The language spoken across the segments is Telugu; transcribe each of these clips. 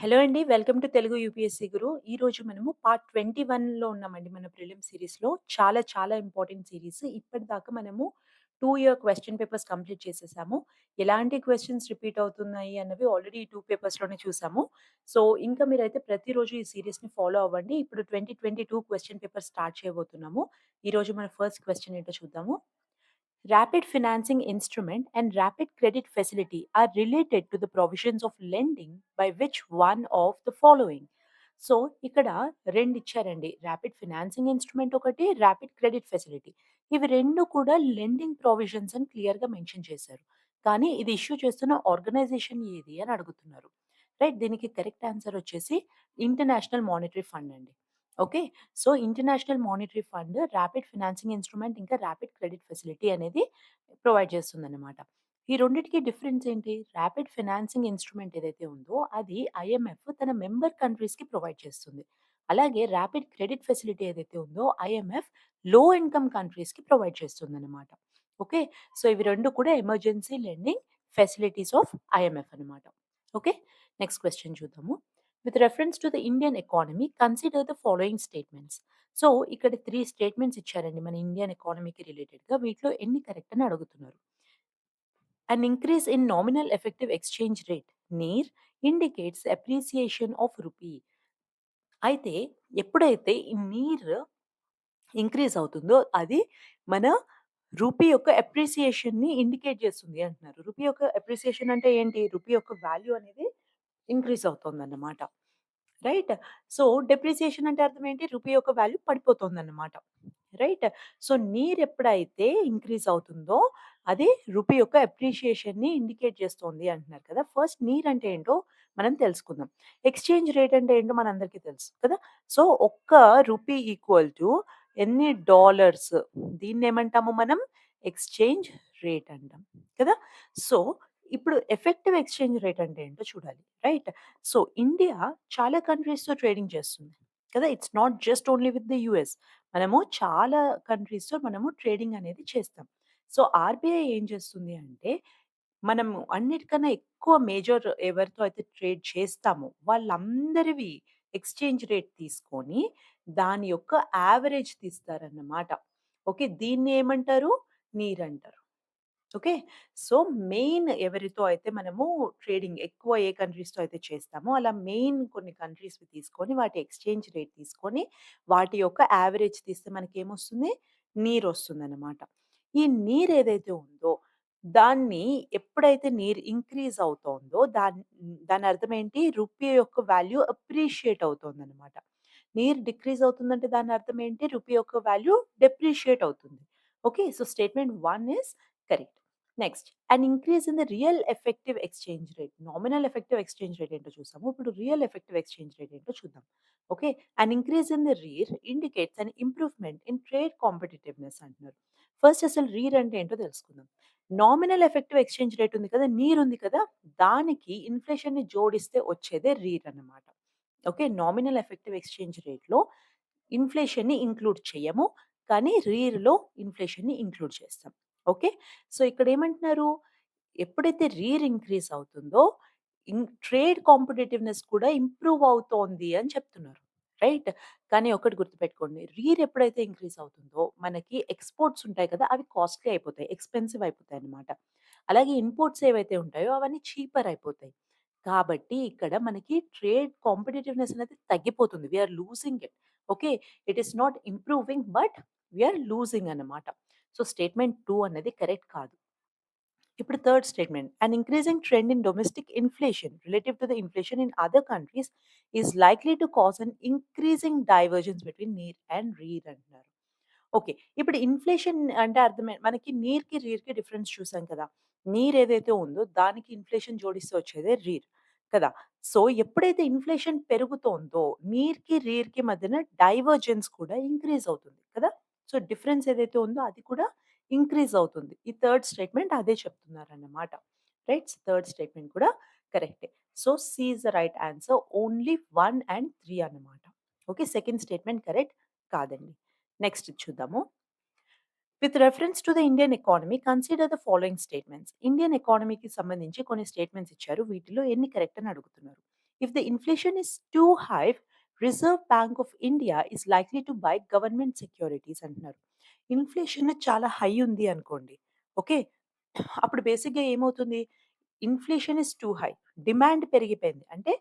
హలో అండి. Welcome to Telugu UPSC Guru. రోజు మనము పార్ట్ 21లో ఉన్నామండి మన ప్రిలిమ్ సిరీస్లో చాలా చాలా ఇంపార్టెంట్ సీరీస్. ఇప్పటిదాకా మనము two year question papers complete చేసేసాము. ఎలాంటి క్వశ్చన్స్ రిపీట్ అవుతున్నాయి అన్నవి ఆల్రెడీ ఈ 2 పేపర్స్‌లోనే చూసాము. సో, ఇంకా మీరైతే ప్రతిరోజు ఈ సీరీస్‌ని ఫాలో అవ్వండి. ఇప్పుడు twenty twenty two question paper start చేయబోతున్నాము. ఈరోజు మన ఫస్ట్ క్వశ్చన్ ఏంటో చూద్దాము. Rapid financing instrument and rapid credit facility are related to the provisions of lending by which one of the following. So ఇక్కడ రెండు ఇచ్చారండి. ర్యాపిడ్ ఫినాన్సింగ్ ఇన్‌స్ట్రుమెంట్ ఒకటి, ర్యాపిడ్ క్రెడిట్ ఫెసిలిటీ. ఇవి రెండు కూడా లెండింగ్ ప్రొవిజన్స్ అని క్లియర్‌గా మెన్షన్ చేశారు. కానీ ఇది ఇష్యూ చేస్తున్న ఆర్గనైజేషన్ ఏది అని అడుగుతున్నారు. రైట్ దీనికి కరెక్ట్ ఆన్సర్ వచ్చేసి ఇంటర్నేషనల్ మానిటరీ ఫండ్ అండి. Okay. So, international monetary fund rapid financing instrument ఇంకా ర్యాపిడ్ క్రెడిట్ ఫెసిలిటీ అనేది ప్రొవైడ్ చేస్తుందన్నమాట. ఈ రెండిటికి డిఫరెన్స్ ఏంటి? ర్యాపిడ్ ఫినాన్సింగ్ ఇన్‌స్ట్రుమెంట్ ఏదైతే ఉందో అది ఐఎంఎఫ్ తన మెంబర్ కంట్రీస్‌కి ప్రొవైడ్ చేస్తుంది. అలాగే ర్యాపిడ్ క్రెడిట్ ఫెసిలిటీ ఏదైతే ఉందో ఐఎంఎఫ్లో ఇన్‌కమ్ కంట్రీస్‌కి ప్రొవైడ్ చేస్తుందన్నమాట. ఓకే. సో, ఇవి 2 కూడా emergency lending facilities of IMF అన్నమాట. ఓకే. నెక్స్ట్ క్వెషన్ చూద్దాము. With reference to the Indian economy consider the following statements. So, ఇక్కడ త్రీ స్టేట్మెంట్స్ ఇచ్చారండి మన ఇండియన్ ఎకానమీకి రిలేటెడ్‌గా. వీటిలో ఎన్ని కరెక్ట్ అని అడుగుతున్నారు. An increase in nominal effective exchange rate NEER indicates appreciation of rupee. అయితే ఎప్పుడైతే ఈ నీర్ ఇంక్రీజ్ అవుతుందో అది మన రూపీ యొక్క అప్రిసియేషన్‌ని ఇండికేట్ చేస్తుంది అంటున్నారు. రూపీ యొక్క అప్రిసియేషన్ అంటే ఏంటి? రూపీ యొక్క వాల్యూ అనేది ఇంక్రీజ్ అవుతుందన్నమాట రైట్. సో, డెప్రిసియేషన్ అంటే అర్థం ఏంటి? రూపీ యొక్క వాల్యూ పడిపోతుందన్నమాట రైట్. సో, నీర్ ఎప్పుడైతే ఇంక్రీజ్ అవుతుందో అది రూపీ యొక్క అప్రిషియేషన్‌ని ఇండికేట్ చేస్తోంది అంటున్నారు కదా! ఫస్ట్ నీర్ అంటే ఏంటో మనం తెలుసుకుందాం. ఎక్స్‌చేంజ్ రేట్ అంటే ఏంటో మనందరికీ తెలుసు కదా! సో, ఒక్క రూపీ ఈక్వల్ టు ఎన్ని డాలర్స్ దీన్ని ఏమంటాము మనం? ఎక్స్‌చేంజ్ రేట్ అంటాం. కదా! సో, ఇప్పుడు ఎఫెక్టివ్ ఎక్స్‌చేంజ్ రేట్ అంటే ఏంటో చూడాలి. రైట్. సో, ఇండియా చాలా కంట్రీస్‌తో ట్రేడింగ్ చేస్తుంది. కదా! It's not just only with the US. మనము చాలా కంట్రీస్‌తో మనము ట్రేడింగ్ అనేది చేస్తాం. సో, ఆర్‌బీఐ ఏం చేస్తుంది అంటే మనము అన్నిటికన్నా ఎక్కువ మేజర్ ఎవరితో అయితే ట్రేడ్ చేస్తామో వాళ్ళందరివి ఎక్స్‌చేంజ్ రేట్ తీసుకొని దాని యొక్క యావరేజ్ తీస్తారన్నమాట. ఓకే. దీన్ని ఏమంటారు? నీర్ అంటారు. ఓకే. సో, మెయిన్ ఎవరితో అయితే మనము ట్రేడింగ్ ఎక్కువ ఏ కంట్రీస్‌తో అయితే చేస్తామో అలా మెయిన్ కొన్ని కంట్రీస్‌వి తీసుకొని వాటి ఎక్స్‌చేంజ్ రేట్ తీసుకొని వాటి యొక్క యావరేజ్ తీస్తే మనకేమొస్తుంది? నీర్ వస్తుందన్నమాట. ఈ నీరు ఏదైతే ఉందో దాన్ని ఎప్పుడైతే నీరు ఇంక్రీజ్ అవుతోందో దాన్ దాని అర్థం ఏంటి? రూపీ యొక్క వాల్యూ అప్రిషియేట్ అవుతుంది అనమాట నీరు డిక్రీజ్ అవుతుందంటే దాని అర్థం ఏంటి? రూపీ యొక్క వాల్యూ డెప్రిషియేట్ అవుతుంది. Okay. So, statement 1 is correct. Next and increase in the real effective exchange rate. Nominal effective exchange rate ఏంటో చూసాము. ఇప్పుడు రియల్ ఎఫెక్టివ్ ఎక్స్‌చేంజ్ రేట్ ఏంటో చూద్దాం. Okay. And increase in the REER indicates and improvement in trade competitiveness అంటున్నారు. ఫస్ట్ అసలు రీర్ అంటే ఏంటో తెలుసుకుందాం. నామినల్ ఎఫెక్టివ్ ఎక్స్‌చేంజ్ రేట్ ఉంది కదా! నీర్ ఉంది కదా! దానికి ఇన్‌ఫ్లేషన్‌ని జోడిస్తే వచ్చేదే రీర్ అన్నమాట. ఓకే. నామినల్ ఎఫెక్టివ్ ఎక్స్‌చేంజ్ రేట్‌లో ఇన్‌ఫ్లేషన్‌ని ఇంక్లూడ్ చేయము కానీ రీర్‌లో ఇన్‌ఫ్లేషన్‌ని ఇంక్లూడ్ చేస్తాం. ఓకే. సో, ఇక్కడ ఏమంటున్నారు? ఎప్పుడైతే రీర్ ఇంక్రీజ్ అవుతుందో ఇన్ ట్రేడ్ కాంపిటేటివ్నెస్ కూడా ఇంప్రూవ్ అవుతోంది అని చెప్తున్నారు. రైట్. కానీ ఒకటి గుర్తుపెట్టుకోండి. రీర్ ఎప్పుడైతే ఇంక్రీజ్ అవుతుందో మనకి ఎక్స్‌పోర్ట్స్ ఉంటాయి కదా! అవి కాస్ట్‌లీ అయిపోతాయి. ఎక్స్‌పెన్సివ్ అయిపోతాయి అనమాట అలాగే ఇంపోర్ట్స్ ఏవైతే ఉంటాయో అవన్నీ చీపర్ అయిపోతాయి. కాబట్టి ఇక్కడ మనకి ట్రేడ్ కాంపిటేటివ్నెస్ అనేది తగ్గిపోతుంది. We are losing it. Okay. It is not improving but we are losing అన్నమాట. సో, స్టేట్మెంట్ టూ అనేది కరెక్ట్ కాదు. ఇప్పుడు third statement an increasing trend in domestic inflation relative to the inflation in other countries is likely to cause an increasing divergence between NEER and REER అంటున్నారు. ఓకే. ఇప్పుడు ఇన్‌ఫ్లేషన్ అంటే అర్థమే మనకి నీర్‌కి, రీర్‌కి డిఫరెన్స్ చూసాం కదా! నీర్ ఏదైతే ఉందో దానికి ఇన్‌ఫ్లేషన్ జోడిస్తే వచ్చేదే రీర్ కదా! సో, ఎప్పుడైతే ఇన్‌ఫ్లేషన్ పెరుగుతోందో నీర్‌కి, రీర్‌కి మధ్యన డైవర్జెన్స్ కూడా ఇంక్రీజ్ అవుతుంది కదా! సో, డిఫరెన్స్ ఏదైతే ఉందో అది కూడా ఇంక్రీజ్ అవుతుంది. ఈ థర్డ్ స్టేట్మెంట్ అదే చెప్తున్నారన్నమాట. రైట్. థర్డ్ స్టేట్మెంట్ కూడా కరెక్టే. So, C's the right answer. Only one and three అన్నమాట. ఓకే. సెకండ్ స్టేట్మెంట్ కరెక్ట్ కాదండి. నెక్స్ట్ చూద్దాము. With reference to the Indian economy consider the following statements. Indian ఎకానమీకి సంబంధించి కొన్ని స్టేట్మెంట్స్ ఇచ్చారు. వీటిలో ఎన్ని కరెక్ట్ అని అడుగుతున్నారు. If the inflation is too high, reserve bank of India is likely to buy government securities అంటున్నారు. ఇన్‌ఫ్లేషన్ చాలా హై ఉంది అనుకోండి. ఓకే. అప్పుడు బేసిక్‌గా ఏమవుతుంది? Inflation is too high. Demand పెరిగిపోయింది. అంటే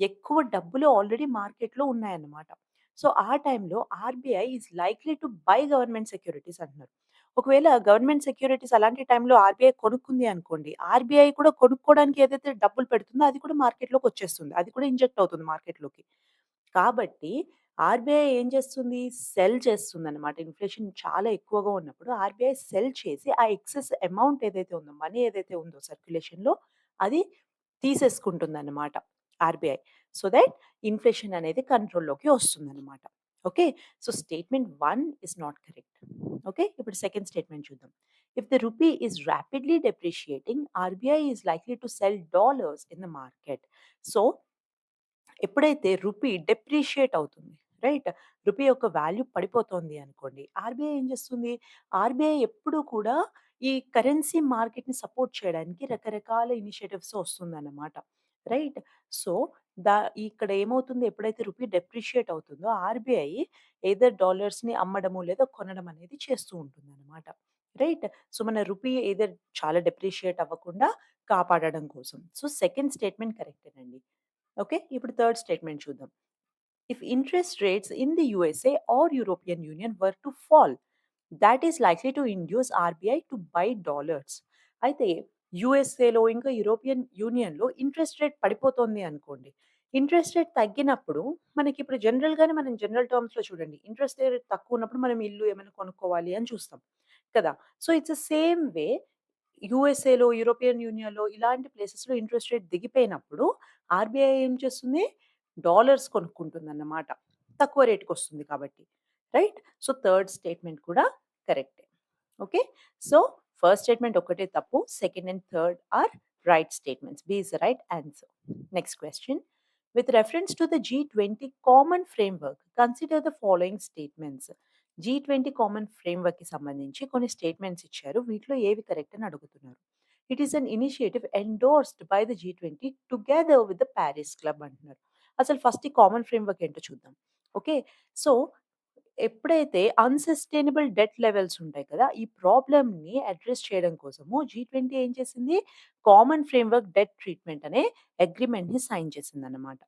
ఎక్కువ డబ్బులు ఆల్రెడీ మార్కెట్‌లో ఉన్నాయన్నమాట. సో, ఆ టైంలో RBI is likely to buy government securities అంటున్నారు. ఒకవేళ గవర్నమెంట్ సెక్యూరిటీస్ అలాంటి టైంలో ఆర్‌బీఐ కొనుక్కుంది అనుకోండి. ఆర్‌బీఐ కూడా కొనుక్కోవడానికి ఏదైతే డబ్బులు పెడుతుందో అది కూడా మార్కెట్లోకి వచ్చేస్తుంది అది కూడా ఇంజెక్ట్ అవుతుంది మార్కెట్‌లోకి. కాబట్టి ఆర్‌బీఐ ఏం చేస్తుంది? సెల్ చేస్తుంది అనమాట ఇన్‌ఫ్లేషన్ చాలా ఎక్కువగా ఉన్నప్పుడు ఆర్‌బీఐ సెల్ చేసి ఆ ఎక్సెస్ అమౌంట్ ఏదైతే ఉందో, మనీ ఏదైతే ఉందో సర్క్యులేషన్‌లో అది తీసేసుకుంటుందన్నమాట ఆర్‌బీఐ. సో దట్ ఇన్‌ఫ్లేషన్ అనేది కంట్రోల్‌లోకి వస్తుందన్నమాట. Okay. So statement one is not correct. Okay. ఇప్పుడు సెకండ్ స్టేట్మెంట్ చూద్దాం. If the rupee is rapidly depreciating, RBI is likely to sell dollars in the market. So ఎప్పుడైతే రూపీ డెప్రిషియేట్ అవుతుంది. రైట్? రూపీ యొక్క వాల్యూ పడిపోతోంది అనుకోండి. ఆర్‌బీఐ ఏం చేస్తుంది? ఆర్‌బీఐ ఎప్పుడూ కూడా ఈ కరెన్సీ మార్కెట్‌ని సపోర్ట్ చేయడానికి రకరకాల ఇనిషియేటివ్స్ వస్తుందన్నమాట. రైట్? సో, దా ఇక్కడ ఏమవుతుంది? ఎప్పుడైతే రూపీ డెప్రిషియేట్ అవుతుందో ఆర్‌బీఐ ఎయిదర్ డాలర్స్‌ని అమ్మడము లేదా కొనడం అనేది చేస్తూ ఉంటుంది అనమాట రైట్? సో, మన రూపీ ఎయిదర్ చాలా డెప్రిషియేట్ అవ్వకుండా కాపాడడం కోసం. సో, సెకండ్ స్టేట్మెంట్ కరెక్టేనండి. ఓకే. ఇప్పుడు థర్డ్ స్టేట్మెంట్ చూద్దాం. If interest rates in the USA or European union were to fall, that is likely to induce RBI to buy dollars. అయితే యుఎస్ఏలో ఇంకా యూరోపియన్ యూనియన్‌లో ఇంట్రెస్ట్ రేట్ పడిపోతోంది అనుకోండి. ఇంట్రెస్ట్ రేట్ తగ్గినప్పుడు మనకి ఇప్పుడు జనరల్‌గానే మనం జనరల్ టర్మ్స్‌లో చూడండి. ఇంట్రెస్ట్ రేట్ తక్కువ ఉన్నప్పుడు మనం ఇల్లు ఏమైనా కొనుక్కోవాలి అని చూస్తాం. కదా! So, it's the same way యూఎస్ఏలో, European యూనియన్‌లో ఇలాంటి ప్లేసెస్‌లో ఇంట్రెస్ట్ రేట్ దిగిపోయినప్పుడు ఆర్‌బీఐ ఏం చేస్తుంది? డాలర్స్ కొనుక్కుంటుంది అన్నమాట తక్కువ రేట్‌కొస్తుంది కాబట్టి. రైట్? సో, థర్డ్ స్టేట్మెంట్ కూడా కరెక్టే. ఓకే. సో, ఫస్ట్ స్టేట్మెంట్ ఒకటే తప్పు. Second and third are right statements. B is right answer. Next question with reference to the జీ20 common framework consider the following G twenty common ఫ్రేమ్‌వర్క్‌కి సంబంధించి కొన్ని స్టేట్మెంట్స్ ఇచ్చారు. వీటిలో ఏవి కరెక్ట్ అని అడుగుతున్నారు. It is an initiative endorsed by the జీ20 together with the Paris club అంటున్నారు. అసలు ఫస్ట్ ఈ కామన్ ఫ్రేమ్‌వర్క్ ఏంటో చూద్దాం. ఓకే. సో, ఎప్పుడైతే అన్‌సస్టైనబుల్ డెట్ లెవెల్స్ ఉంటాయి కదా! ఈ ప్రాబ్లమ్‌ని అడ్రస్ చేయడం కోసము జీ20 ఏం చేసింది? కామన్ ఫ్రేమ్‌వర్క్ డెట్ ట్రీట్మెంట్ అనే అగ్రిమెంట్ని సైన్ చేసిందన్నమాట.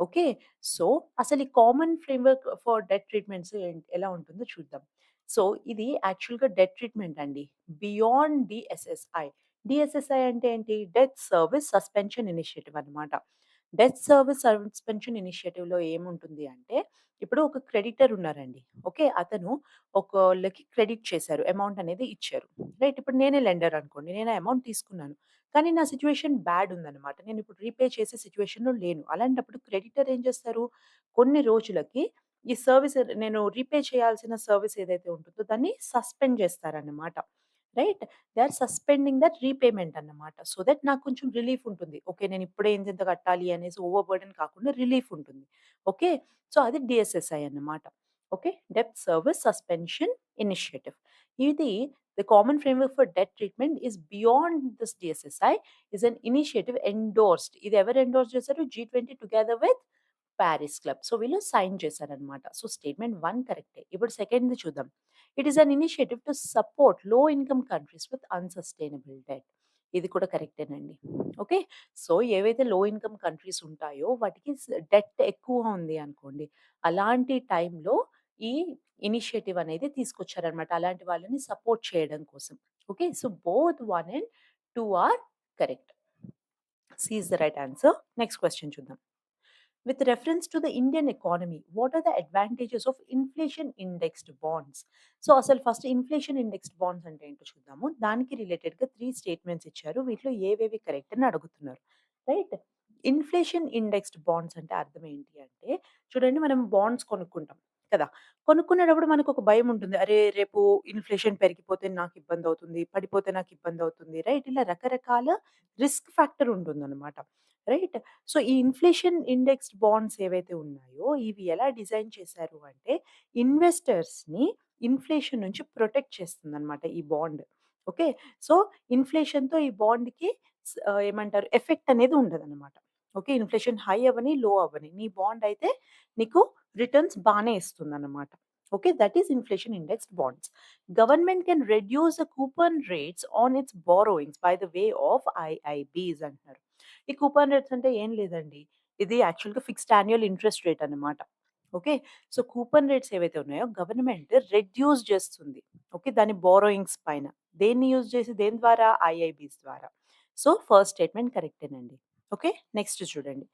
ఓకే. సో, అసలు ఈ common framework for debt treatments ఎలా ఉంటుందో చూద్దాం. సో, ఇది యాక్చువల్‌గా డెట్ ట్రీట్మెంట్ అండి. బియాండ్ డిఎస్ఎస్ఐ డిఎస్ఎస్ఐ అంటే ఏంటి? డెత్ సర్వీస్ సస్పెన్షన్ ఇనిషియేటివ్ అన్నమాట. డెత్ సర్వీస్ సస్పెన్షన్ ఇనిషియేటివ్‌లో ఏముంటుంది అంటే, ఇప్పుడు ఒక క్రెడిటర్ ఉన్నారండి. ఓకే. అతను ఒకళ్ళకి క్రెడిట్ చేశారు. అమౌంట్ అనేది ఇచ్చారు. రైట్? ఇప్పుడు నేనే లెండర్ అనుకోండి. నేను అమౌంట్ తీసుకున్నాను. కానీ నా సిచ్యువేషన్ బ్యాడ్ ఉందన్నమాట. నేను ఇప్పుడు రీపే చేసే సిచ్యువేషన్లో లేను. అలాంటప్పుడు క్రెడిటర్ ఏం చేస్తారు? కొన్ని రోజులకి ఈ సర్వీస్ నేను రీపే చేయాల్సిన సర్వీస్ ఏదైతే ఉంటుందో దాన్ని సస్పెండ్ చేస్తారన్నమాట. Right? They are suspending that repayment అన్నమాట. సో దట్ నాకు కొంచెం రిలీఫ్ ఉంటుంది. ఓకే. నేను ఇప్పుడే ఇంతింత కట్టాలి అనేసి ఓవర్ బర్డెన్ కాకుండా రిలీఫ్ ఉంటుంది. ఓకే. సో, అది డీఎస్ఎస్ఐ అన్నమాట. ఓకే. డెప్త్ సర్వీస్ సస్పెన్షన్ ఇనిషియేటివ్. ఇది the common framework for debt treatment is beyond this DSSI is an initiative endorsed. ఇది ఎవరు ఎండోర్స్ చేశారు? జీ20 together with Paris club. So, వీళ్ళు సైన్ చేశారనమాట సో, స్టేట్మెంట్ వన్ కరెక్టే. ఇప్పుడు సెకండ్‌ది చూద్దాం. It is an initiative to support low income countries with unsustainable debt. ఇది కూడా కరెక్టేనండి. ఓకే. సో, ఏవైతే లో ఇన్‌కమ్ కంట్రీస్ ఉంటాయో వాటికి డెట్ ఎక్కువ ఉంది అనుకోండి. అలాంటి టైంలో ఈ ఇనిషియేటివ్ అనేది తీసుకొచ్చారన్నమాట. అలాంటి వాళ్ళని సపోర్ట్ చేయడం కోసం. Okay. So, both one and two are correct. C is the right answer. Next question చూద్దాం. With reference to the Indian economy what are the advantages of inflation indexed bonds? So, అసలు ఫస్ట్ ఇన్‌ఫ్లేషన్ ఇండెక్స్డ్ బాండ్స్ అంటే ఏంటో చూద్దాము. దానికి రిలేటెడ్‌గా త్రీ స్టేట్మెంట్స్ ఇచ్చారు. వీటిలో ఏవేవి కరెక్ట్ అని అడుగుతున్నారు. రైట్? ఇన్‌ఫ్లేషన్ ఇండెక్స్డ్ బాండ్స్ అంటే అర్థం ఏంటి అంటే, చూడండి మనం బాండ్స్ కొనుక్కుంటాం కదా! కొనుక్కునేటప్పుడు మనకొక భయం ఉంటుంది. అరే! రేపు ఇన్‌ఫ్లేషన్ పెరిగిపోతే నాకు ఇబ్బందవుతుంది. పడిపోతే నాకు ఇబ్బందవుతుంది. రైట్? ఇలా రకరకాల రిస్క్ ఫ్యాక్టర్ ఉంటుందనమాట రైట్? సో, ఈ ఇన్‌ఫ్లేషన్ ఇండెక్స్డ్ బాండ్స్ ఏవైతే ఉన్నాయో ఇవి ఎలా డిజైన్ చేశారు అంటే, ఇన్వెస్టర్స్‌ని ఇన్‌ఫ్లేషన్ నుంచి ప్రొటెక్ట్ చేస్తుందనమాట ఈ బాండ్. ఓకే. సో, ఇన్‌ఫ్లేషన్‌తో ఈ బాండ్‌కి స్ ఆహ్, ఏమంటారు ఎఫెక్ట్ అనేది ఉండదన్నమాట. ఓకే. ఇన్‌ఫ్లేషన్ హై అవ్వని, లో అవ్వని. నీ బాండ్ అయితే నీకు రిటర్న్స్ బాగానే ఇస్తుంది అనమాట okay. That is inflation index bonds. Government can reduce the coupon rates on its borrowings by the way of IIBs అంటున్నారు. ఈ కూపన్ రేట్స్ అంటే ఏం లేదండి. ఇది యాక్చువల్‌గా ఫిక్స్డ్ యాన్యువల్ ఇంట్రెస్ట్ రేట్ అన్నమాట. ఓకే. సో, కూపన్ రేట్స్ ఏవైతే ఉన్నాయో గవర్నమెంట్ రెడ్యూస్ చేస్తుంది. ఓకే. దాని బారోయింగ్స్ పైన. దేన్ని యూజ్ చేసి దేని ద్వారా? ఐఐబీస్ ద్వారా. సో, ఫస్ట్ స్టేట్మెంట్ కరెక్టేనండి. ఓకే. నెక్స్ట్ చూడండి.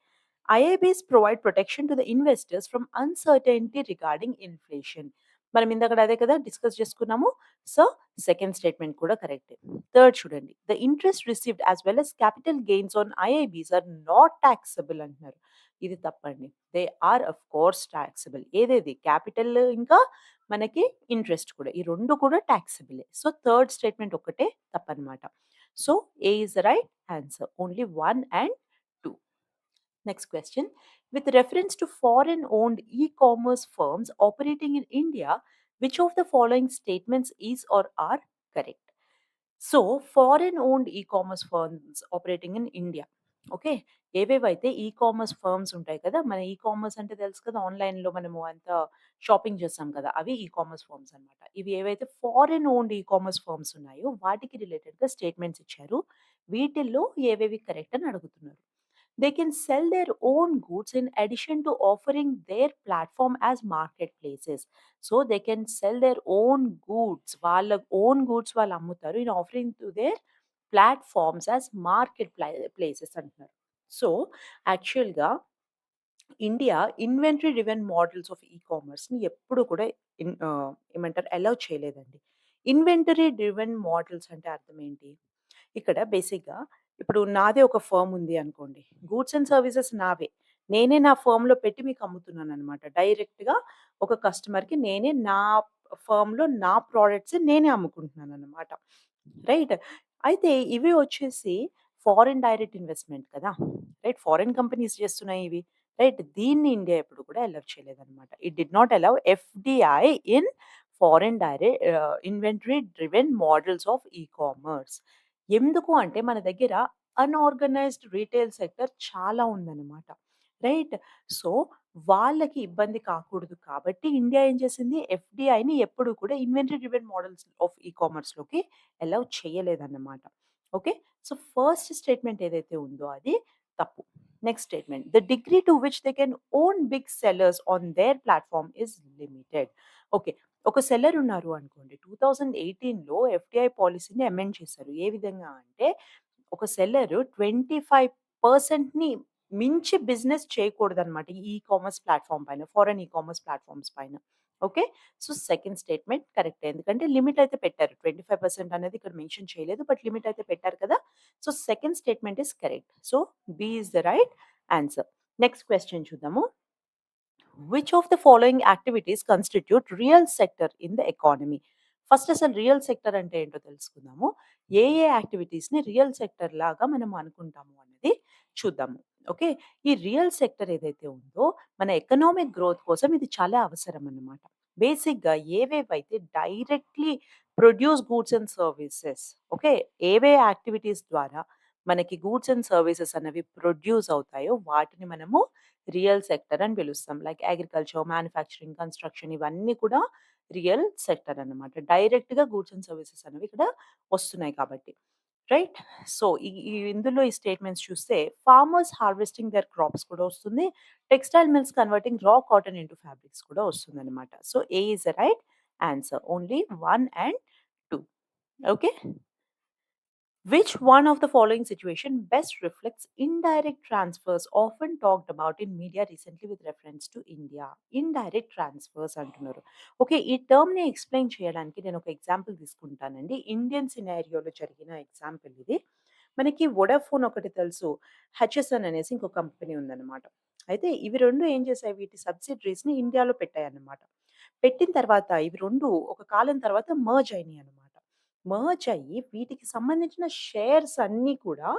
IIBs provide protection to the investors from uncertainty regarding inflation. మనం ఇందాకడ అదే కదా డిస్కస్ చేసుకున్నాము. సో, సెకండ్ స్టేట్మెంట్ కూడా కరెక్ట్ థర్డ్ చూడండి. The interest received as well as capital gains on IIBs are not taxable అంటున్నారు. ఇది తప్పండి. They are of course taxable ఏదేది? క్యాపిటల్ ఇంకా మనకి ఇంట్రెస్ట్ కూడా. ఈ రెండు కూడా ట్యాక్సబులే సో, థర్డ్ స్టేట్మెంట్ ఒక్కటే తప్పనమాట. So, A is the right answer. Only one and 2. Next With with reference to foreign owned e-commerce firms operating in India, of of the following statements is are are correct? So, foreign owned e-commerce firms operating in India. Okay. ఏవేవైతే ఈ-కామర్స్ ఫర్మ్స్ ఉంటాయి కదా! మన ఈ-కామర్స్ అంటే తెలుసు కదా! ఆన్‌లైన్‌లో మనము అంత షాపింగ్ చేస్తాం కదా! అవి ఈ-కామర్స్ ఫర్మ్స్ అన్నమాట. ఇవి ఏవైతే ఫారెన్ ఓన్డ్ ఈ-కామర్స్ ఫర్మ్స్ ఉన్నాయో వాటికి రిలేటెడ్‌గా స్టేట్మెంట్స్ ఇచ్చారు. వీటిల్లో ఏవేవి కరెక్ట్ అని అడుగుతున్నారు. They can sell their own goods in addition to offering their platform as market places. So, can can sell own own goods వాళ్ళ ఓన్ గూడ్స్ వాళ్ళు అమ్ముతారు. In offering to their platforms as market ply places అంటున్నారు. సో, యాక్చువల్‌గా India inventory driven models of ఈ-కామర్స్‌ని ఎప్పుడు కూడా ఇన్ ఆహ్, ఏమంటారు అలౌ చేయలేదండి. ఇన్వెంటరీ డ్రివెన్ మోడల్స్ అంటే అర్థం ఏంటి? ఇక్కడ బేసిక్‌గా ఇప్పుడు నాదే ఒక ఫర్మ్ ఉంది అనుకోండి. గూడ్స్ అండ్ సర్వీసెస్ నావే. నేనే నా ఫర్మ్‌లో పెట్టి మీకు అమ్ముతున్నాను అనమాట డైరెక్ట్‌గా ఒక కస్టమర్‌కి నేనే నా ఫర్మ్‌లో నా ప్రోడక్ట్స్ నేనే అమ్ముకుంటున్నాను అనమాట రైట్. అయితే ఇవి వచ్చేసి ఫారిన్ డైరెక్ట్ ఇన్వెస్ట్‌మెంట్ కదా! రైట్. ఫారిన్ కంపెనీస్ చేస్తున్నాయి ఇవి. రైట్. దీన్ని ఇండియా ఎప్పుడు కూడా అలౌ చేయలేదన్నమాట it did not allow FDI in foreign direct inventory driven models of e-commerce. ఎందుకు అంటే మన దగ్గర అన్‌ఆర్గనైజ్డ్ రిటైల్ సెక్టర్ చాలా ఉందన్నమాట రైట్. సో, వాళ్ళకి ఇబ్బంది కాకూడదు కాబట్టి ఇండియా ఏం చేసింది ఎఫ్‌డిఐని ఎప్పుడు కూడా ఇన్వెంటరీ డ్రివెన్ మోడల్స్ ఆఫ్ ఈ-కామర్స్‌లోకి అలౌ చేయలేదన్నమాట. ఓకే. సో, ఫస్ట్ స్టేట్మెంట్ ఏదైతే ఉందో అది తప్పు. Next statement. The degree to which they can own big sellers on their platform is limited. Okay. ఒక సెల్లర్ ఉన్నారు అనుకోండి. 2018లో ఎఫ్‌డిఐ పాలసీని అమెండ్ చేశారు. ఏ విధంగా అంటే ఒక సెల్లర్ ట్వంటీ ఫైవ్ పర్సెంట్ని మించి బిజినెస్ చేయకూడదనమాట. ఈ ఈ-కామర్స్ ప్లాట్ఫామ్ పైన. ఫారెన్ ఈ-కామర్స్ ప్లాట్ఫామ్స్ పైన. Okay. So, second statement correct ఎందుకంటే లిమిట్ అయితే పెట్టారు. 25% అనేది ఇక్కడ మెన్షన్ చేయలేదు. బట్ లిమిట్ అయితే పెట్టారు కదా! So, second statement is correct. So, B is the right answer. Next question చూద్దాము. Which of the following activities constitute real sector in the economy? First అసలు రియల్ సెక్టర్ అంటే ఏంటో తెలుసుకుందాము. ఏ ఏ యాక్టివిటీస్‌ని రియల్ సెక్టర్ లాగా మనం అనుకుంటాము అన్నది చూద్దాము. ఓకే. ఈ రియల్ సెక్టర్ ఏదైతే ఉందో మన ఎకనామిక్ గ్రోత్ కోసం ఇది చాలా అవసరం అన్నమాట. బేసిక్‌గా ఏవేవైతే directly produce goods and services okay. ఏవే యాక్టివిటీస్ ద్వారా మనకి గూడ్స్ అండ్ సర్వీసెస్ అనేవి ప్రొడ్యూస్ అవుతాయో వాటిని మనము రియల్ సెక్టర్ అని పిలుస్తాం. లైక్ అగ్రికల్చర్, మ్యానుఫ్యాక్చరింగ్, కన్‌స్ట్రక్షన్ ఇవన్నీ కూడా రియల్ సెక్టర్ అన్నమాట. డైరెక్ట్‌గా గూడ్స్ అండ్ సర్వీసెస్ అనేవి ఇక్కడ వస్తున్నాయి కాబట్టి. రైట్. సో, ఈ ఇందులో ఈ స్టేట్మెంట్స్ చూస్తే ఫార్మర్స్ హార్వెస్టింగ్ దర్ క్రాప్స్ కూడా వస్తుంది. Textile mills converting raw cotton into fabrics కూడా వస్తుందన్నమాట. So, A is the right answer. Only one and two okay. Which one of the following situation best reflects indirect transfers often talked about in media recently with reference to India? Indirect transfers అంటున్నారు. ఓకే. ఈ టర్మ్‌ని ఎక్స్‌ప్లెయిన్ చేయడానికి నేను ఒక ఎగ్జాంపుల్ తీసుకుంటానండి. ఇండియన్ సినారియోలో జరిగిన ఎగ్జాంపుల్ ఇది. మనకి వొడాఫోన్ ఒకటి తెలుసు. హెచ్ఎస్ఎన్ అనేసి ఇంకో కంపెనీ ఉందన్నమాట. అయితే ఇవి రెండు ఏం చేశాయి వీటి సబ్సిడరీస్‌ని ఇండియాలో పెట్టాయన్నమాట. పెట్టిన తర్వాత ఇవి రెండు ఒక కాలం తర్వాత మర్జ్ అయినాయి అన్నమాట మర్చ్ అయ్యి వీటికి సంబంధించిన షేర్స్ అన్నీ కూడా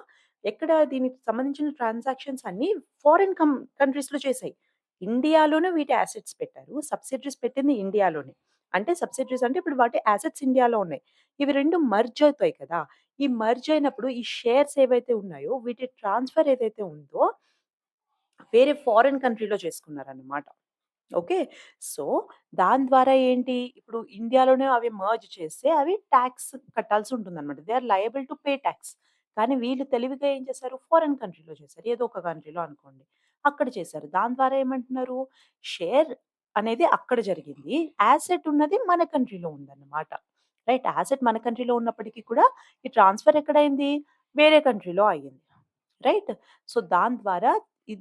ఎక్కడ దీనికి సంబంధించిన ట్రాన్సాక్షన్స్ అన్నీ ఫారిన్ కం కంట్రీస్‌లో చేశాయి. ఇండియాలోనే వీటి అసెట్స్ పెట్టారు. సబ్సిడరీస్ పెట్టింది ఇండియాలోనే. అంటే సబ్సిడరీస్ అంటే ఇప్పుడు వాటి అసెట్స్ ఇండియాలో ఉన్నాయి. ఇవి రెండు మర్జ్ అవుతాయి కదా! ఈ మర్జ్ అయినప్పుడు ఈ షేర్స్ ఏవైతే ఉన్నాయో వీటి ట్రాన్స్‌ఫర్ ఏదైతే ఉందో వేరే ఫారెన్ కంట్రీలో చేసుకున్నారన్నమాట. ఓకే. సో, దాని ద్వారా ఏంటి ఇప్పుడు ఇండియాలోనే అవి మర్జ్ చేస్తే అవి టాక్స్ కట్టాల్సి ఉంటుందన్నమాట. They are liable to pay tax. కానీ వీళ్ళు తెలివిగా ఏం చేశారు ఫారెన్ కంట్రీలో చేశారు. ఏదో ఒక కంట్రీలో అనుకోండి. అక్కడ చేశారు. దాని ద్వారా ఏమంటున్నారు షేర్ అనేది అక్కడ జరిగింది. యాసెట్ ఉన్నది మన కంట్రీలో ఉందన్నమాట. రైట్. యాసెట్ మన కంట్రీలో ఉన్నప్పటికీ కూడా ఈ ట్రాన్స్‌ఫర్ ఎక్కడైంది? వేరే కంట్రీలో అయ్యింది. రైట్. సో, దాని ద్వారా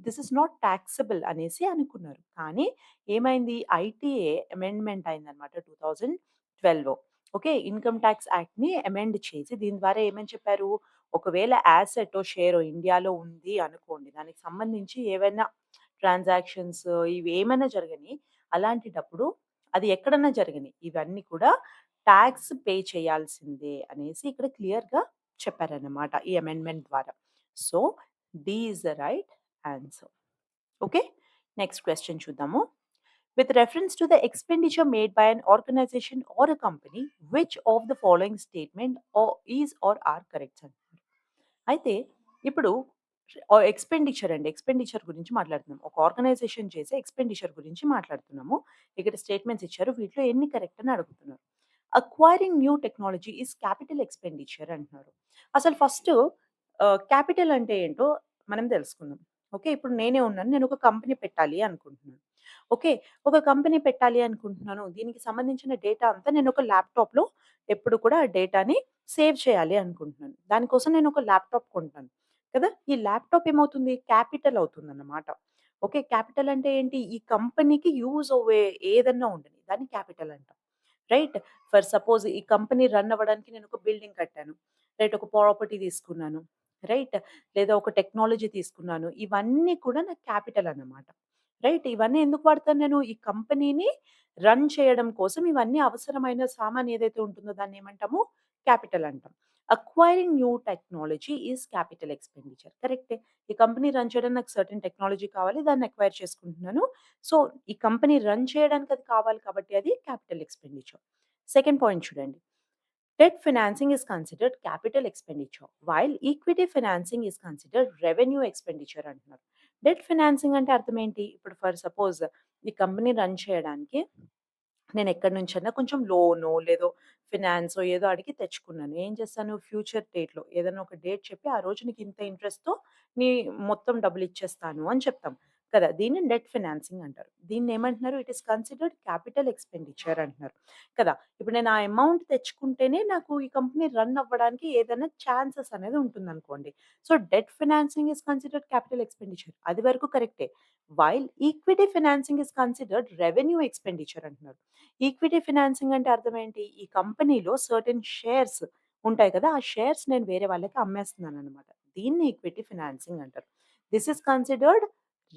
దిస్ ఈస్ నాట్ టాక్సబుల్ అనేసి అనుకున్నారు. కానీ ఏమైంది ఐటీఏ అమెండ్‌మెంట్ అయిందనమాట two thousand twelve okay. Income tax యాక్ట్‌ని amend చేసి దీని ద్వారా ఏమని చెప్పారు? ఒకవేళ యాసెట్ షేరో ఇండియాలో ఉంది అనుకోండి. దానికి సంబంధించి ఏవైనా ట్రాన్సాక్షన్స్ ఇవి ఏమైనా జరగని అలాంటిటప్పుడు అది ఎక్కడన్నా జరగని ఇవన్నీ కూడా టాక్స్ పే చేయాల్సిందే అనేసి ఇక్కడ క్లియర్‌గా చెప్పారన్నమాట ఈ అమెండ్‌మెంట్ ద్వారా. So, D is the right answer. Okay. Next question చూద్దాము. With reference to the expenditure made by an organisation or a company which of the following statement oh is are are correct అంటున్నారు. అయితే ఇప్పుడు ఎక్స్‌పెండిచర్ అండి. ఎక్స్‌పెండిచర్ గురించి మాట్లాడుతున్నాం. ఒక ఆర్గనైజేషన్ చేసే ఎక్స్‌పెండిచర్ గురించి మాట్లాడుతున్నాము. ఇక్కడ స్టేట్మెంట్స్ ఇచ్చారు. వీటిలో ఎన్ని కరెక్ట్ అని అడుగుతున్నారు. Acquiring new technology is capital expenditure అంటున్నారు. అసలు ఫస్ట్ క్యాపిటల్ అంటే ఏంటో మనం తెలుసుకుందాం. ఓకే. ఇప్పుడు నేనే ఉన్నాను. నేను ఒక కంపెనీ పెట్టాలి అనుకుంటున్నాను. ఓకే. ఒక కంపెనీ పెట్టాలి అనుకుంటున్నాను. దీనికి సంబంధించిన డేటా అంతా నేను ఒక ల్యాప్‌టాప్‌లో ఎప్పుడు కూడా ఆ డేటాని సేవ్ చేయాలి అనుకుంటున్నాను. దానికోసం నేను ఒక ల్యాప్‌టాప్ కొంటాను. కదా! ఈ ల్యాప్‌టాప్ ఏమవుతుంది? క్యాపిటల్ అవుతుంది అన్నమాట ఓకే. క్యాపిటల్ అంటే ఏంటి? ఈ కంపెనీకి యూజ్ అవ్వే ఏదన్నా ఉండని దాన్ని క్యాపిటల్ అంటాం. రైట్. ఫర్ సపోజ్ ఈ కంపెనీ రన్ అవ్వడానికి నేను ఒక బిల్డింగ్ కట్టాను. రైట్. ఒక ప్రాపర్టీ తీసుకున్నాను. రైట్. లేదా ఒక టెక్నాలజీ తీసుకున్నాను. ఇవన్నీ కూడా నాకు క్యాపిటల్ అన్నమాట. రైట్. ఇవన్నీ ఎందుకు వాడతాను నేను? ఈ కంపెనీని రన్ చేయడం కోసం ఇవన్నీ అవసరమైన సామాను ఏదైతే ఉంటుందో దాన్ని ఏమంటాము? క్యాపిటల్ అంటాం. Acquiring new technology is capital expenditure కరెక్టే. ఈ కంపెనీ రన్ చేయడానికి నాకు సర్టెన్ టెక్నాలజీ కావాలి. దాన్ని అక్వైర్ చేసుకుంటున్నాను. సో, ఈ కంపెనీ రన్ చేయడానికి అది కావాలి కాబట్టి అది క్యాపిటల్ ఎక్స్‌పెండిచర్. సెకండ్ పాయింట్ చూడండి. Debt financing is considered capital expenditure while equity financing is considered revenue expenditure అంటున్నారు. డెట్ ఫైనాన్సింగ్ అంటే అర్థం ఏంటి? ఇప్పుడు ఫర్ సపోజ్ ఈ కంపెనీ రన్ చేయడానికి నేను ఎక్కడి నుంచైనా కొంచెం లోనో, లేదో ఫినాన్సో ఏదో అడిగి తెచ్చుకున్నాను. ఏం చేస్తాను ఫ్యూచర్ డేట్‌లో ఏదైనా ఒక డేట్ చెప్పి ఆ రోజు నీకు ఇంత ఇంట్రెస్ట్‌తో నీ మొత్తం డబ్బులు ఇచ్చేస్తాను అని చెప్తాం కదా! దీన్ని డెట్ ఫైనాన్సింగ్ అంటారు. దీన్ని ఏమంటున్నారు? It is considered capital expenditure అంటున్నారు. కదా! ఇప్పుడు నేను ఆ అమౌంట్ తెచ్చుకుంటేనే నాకు ఈ కంపెనీ రన్ అవ్వడానికి ఏదైనా ఛాన్సెస్ అనేది ఉంటుందనుకోండి. So, debt financing is considered capital expenditure అది వరకు కరెక్టే. While equity financing is considered revenue expenditure అంటున్నారు. ఈక్విటీ ఫైనాన్సింగ్ అంటే అర్థం ఏంటి? ఈ కంపెనీలో సర్టెన్ షేర్స్ ఉంటాయి కదా! ఆ షేర్స్ నేను వేరే వాళ్ళకి అమ్మేస్తున్నాను అనమాట దీన్ని ఈక్విటీ ఫైనాన్సింగ్ అంటారు. This is considered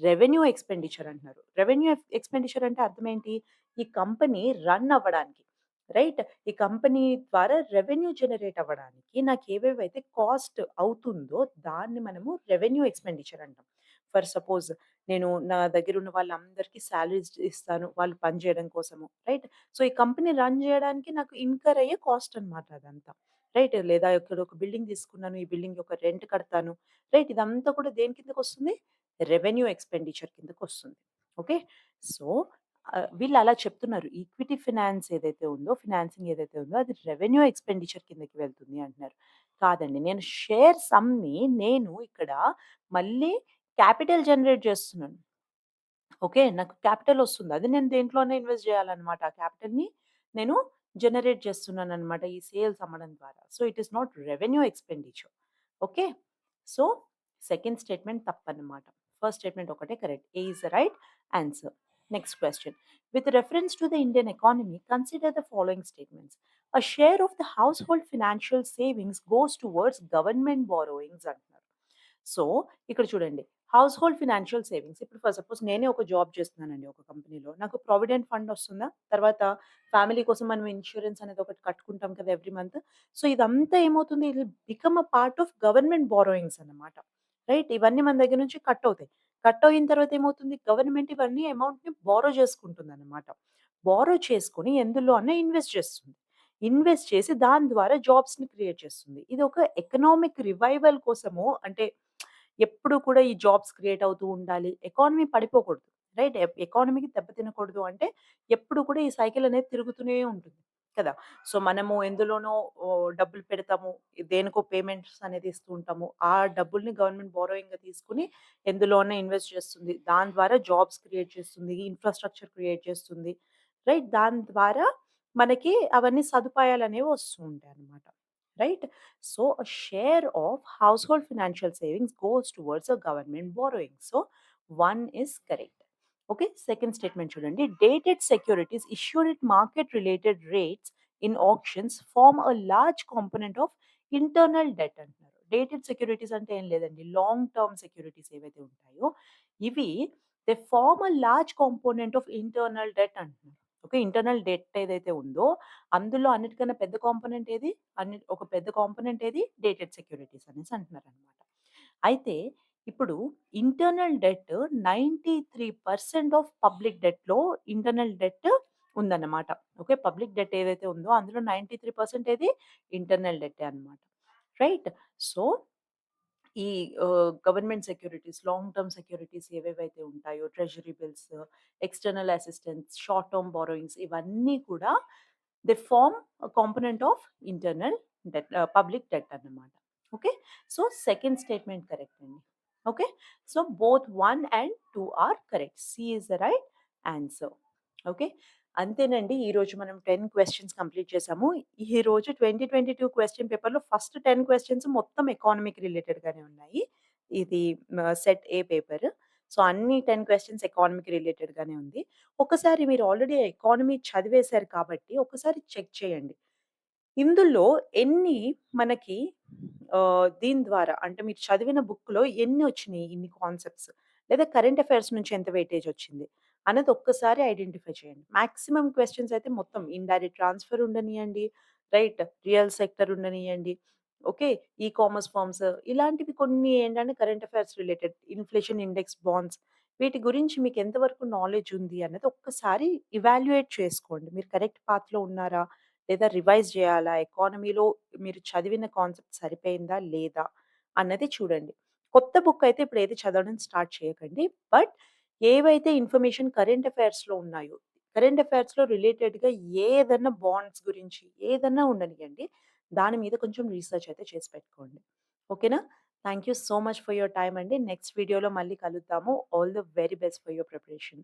revenue expenditure అంటున్నారు. రెవెన్యూ ఎక్స్‌పెండిచర్ అంటే అర్థం ఏంటి? ఈ కంపెనీ రన్ అవ్వడానికి రైట్. ఈ కంపెనీ ద్వారా రెవెన్యూ జనరేట్ అవ్వడానికి నాకు ఏవేవైతే కాస్ట్ అవుతుందో దాన్ని మనము రెవెన్యూ ఎక్స్‌పెండిచర్ అంటాం. ఫర్ సపోజ్ నేను నా దగ్గర ఉన్న వాళ్ళందరికీ శాలరీస్ ఇస్తాను. వాళ్ళు పని చేయడం కోసము. రైట్. సో, ఈ కంపెనీ రన్ చేయడానికి నాకు ఇన్‌కర్ అయ్యే కాస్ట్ అనమాట అదంతా. రైట్. లేదా ఇక్కడ ఒక బిల్డింగ్ తీసుకున్నాను. ఈ బిల్డింగ్ యొక్క రెంట్ కడతాను. రైట్. ఇదంతా కూడా దేని కిందకి వస్తుంది రెవెన్యూ ఎక్స్‌పెండిచర్ కిందకు వస్తుంది ఓకే. సో, వీళ్ళు అలా చెప్తున్నారు. ఈక్విటీ ఫినాన్స్ ఏదైతే ఉందో, ఫినాన్సింగ్ ఏదైతే ఉందో అది రెవెన్యూ ఎక్స్‌పెండిచర్ కిందకి వెళ్తుంది అంటున్నారు. కాదండి. నేను షేర్స్ అమ్మి నేను ఇక్కడ మళ్ళీ క్యాపిటల్ జనరేట్ చేస్తున్నాను. ఓకే. నాకు క్యాపిటల్ వస్తుంది. అది నేను దేంట్లోనే ఇన్వెస్ట్ చేయాలన్నమాట. ఆ క్యాపిటల్‌ని నేను జనరేట్ చేస్తున్నాను అనమాట ఈ సేల్స్ అమ్మడం ద్వారా. So, it is not revenue expenditure. Okay. So, second statement తప్పన్నమాట. First statement ఒకటే correct. A is the right answer. Next question with reference to the Indian economy consider the following statements. A share of the household financial savings goes towards government borrowings అంటున్నారు. సో, ఇక్కడ చూడండి. హౌస్ హోల్డ్ ఫైనాన్షియల్ సేవింగ్స్ ఇప్పుడు ఫర్ సపోజ్ నేనే ఒక జాబ్ చేస్తున్నానండి ఒక కంపెనీలో. నాకు ప్రావిడెంట్ ఫండ్ వస్తుందా? తర్వాత ఫ్యామిలీ కోసం మనం ఇన్సూరెన్స్ అనేది ఒకటి కట్టుకుంటాం కదా! Every month. సో, ఇదంతా ఏమవుతుంది? It become a part of government borrowings అన్నమాట. రైట్. ఇవన్నీ మన దగ్గర నుంచి కట్ అవుతాయి. కట్ అయిన తర్వాత ఏమవుతుంది? గవర్నమెంట్ ఇవన్నీ అమౌంట్‌ని బారో చేసుకుంటుంది అనమాట బారో చేసుకొని ఎందులో అన్నా ఇన్వెస్ట్ చేస్తుంది. ఇన్వెస్ట్ చేసి దాని ద్వారా జాబ్స్‌ని క్రియేట్ చేస్తుంది. ఇది ఒక ఎకనామిక్ రివైవల్ కోసము అంటే ఎప్పుడు కూడా ఈ జాబ్స్ క్రియేట్ అవుతూ ఉండాలి. ఎకానమీ పడిపోకూడదు. రైట్? ఎకానమీకి దెబ్బ తినకూడదు అంటే ఎప్పుడు కూడా ఈ సైకిల్ అనేది తిరుగుతూనే ఉంటుంది కదా! సో, మనము ఎందులోనో డబ్బులు పెడతాము. దేనికో పేమెంట్స్ అనేది ఇస్తూ ఉంటాము. ఆ డబ్బుల్ని గవర్నమెంట్ బారోయింగ్‌గా తీసుకొని ఎందులోనే ఇన్వెస్ట్ చేస్తుంది. దాని ద్వారా జాబ్స్ క్రియేట్ చేస్తుంది. ఇన్‌ఫ్రాస్ట్రక్చర్ క్రియేట్ చేస్తుంది. రైట్? దాని ద్వారా మనకి అవన్నీ సదుపాయాలు అనేవి వస్తూ ఉంటాయన్నమాట. Right? So, share of household financial savings goes towards government borrowing so one is correct. Okay. Second statement చూడండి. Dated securities issued at market related rates in auctions form a large component of internal debt అంటున్నారు. డేటెడ్ సెక్యూరిటీస్ అంటే ఏం లేదండి. లాంగ్ టర్మ్ సెక్యూరిటీస్ ఏవైతే ఉంటాయో ఇవి they form a large component of internal debt అంటున్నారు. ఓకే. ఇంటర్నల్ డెట్ ఏదైతే ఉందో అందులో అన్నిటికన్నా పెద్ద కాంపోనెంట్ ఏది? అన్ని ఒక పెద్ద కాంపోనెంట్ ఏది? డేటెడ్ సెక్యూరిటీస్ అనేసి అంటున్నారు అనమాట అయితే ఇప్పుడు ఇంటర్నల్ డెట్ 93% ఆఫ్ పబ్లిక్ డెట్‌లో ఇంటర్నల్ డెట్ ఉందన్నమాట. ఓకే. పబ్లిక్ డెట్ ఏదైతే ఉందో అందులో 93% ఏది? ఇంటర్నల్ డెట్టే అన్నమాట. రైట్? సో, ఈ ఆహ్, government securities, long term securities ఏవేవైతే ఉంటాయో treasury bills, external assistance, short term borrowings ఇవన్నీ కూడా they form component of internal debt ah, public debt అన్నమాట. Okay. So, second statement correct అండి. Okay. So, both 1 and 2 are correct. C is the right answer. Okay. అంతేనండి. ఈరోజు మనం టెన్ క్వశ్చన్స్ కంప్లీట్ చేసాము. ఈ రోజు ట్వంటీ ట్వంటీ టూ క్వశ్చన్ పేపర్‌లో ఫస్ట్ టెన్ క్వశ్చన్స్ మొత్తం ఎకానమిక్ రిలేటెడ్‌గానే ఉన్నాయి. ఇది సెట్ ఏ పేపర్. సో, అన్ని టెన్ క్వశ్చన్స్ ఎకానమీకి రిలేటెడ్‌గానే ఉంది. ఒకసారి మీరు ఆల్రెడీ ఎకానమీ చదివేశారు కాబట్టి ఒకసారి చెక్ చేయండి. ఇందులో ఎన్ని మనకి ఆహ్, దీని ద్వారా అంటే మీరు చదివిన బుక్‌లో ఎన్ని వచ్చినాయి ఇన్ని కాన్సెప్ట్స్ లేదా కరెంట్ అఫైర్స్ నుంచి ఎంత వెయిటేజ్ వచ్చింది అన్నది ఒక్కసారి ఐడెంటిఫై చేయండి. మాక్సిమం క్వెషన్స్ అయితే మొత్తం ఇండైరెక్ట్ ట్రాన్స్‌ఫర్ ఉండనియండి, రైట్? రియల్ సెక్టర్ ఉండనియండి, ఓకే. ఈ కామర్స్ ఫర్మ్స్ ఇలాంటివి కొన్ని ఏంటంటే current affairs related inflation index bonds వీటి గురించి మీకు ఎంతవరకు నాలెడ్జ్ ఉంది అన్నది ఒక్కసారి ఇవాల్యుయేట్ చేసుకోండి. మీరు కరెక్ట్ పాత్‌లో ఉన్నారా? లేదా రివైజ్ చేయాలా? ఎకానమీలో మీరు చదివిన కాన్సెప్ట్ సరిపోయిందా? లేదా? అన్నది చూడండి. కొత్త బుక్ అయితే ఇప్పుడు ఏది చదవడం స్టార్ట్ చేయకండి. బట్ ఏవైతే ఇన్ఫర్మేషన్ కరెంట్ అఫైర్స్‌లో ఉన్నాయో, కరెంట్ అఫైర్స్‌లో రిలేటెడ్‌గా ఏదన్నా బాండ్స్ గురించి ఏదన్నా ఉండనియండి. దాని మీద కొంచెం రీసెర్చ్ అయితే చేసి పెట్టుకోండి. ఓకేనా? Thank you so much for your time అండి. నెక్స్ట్ వీడియోలో మళ్ళీ కలుద్దాము. All the very best for your preparation.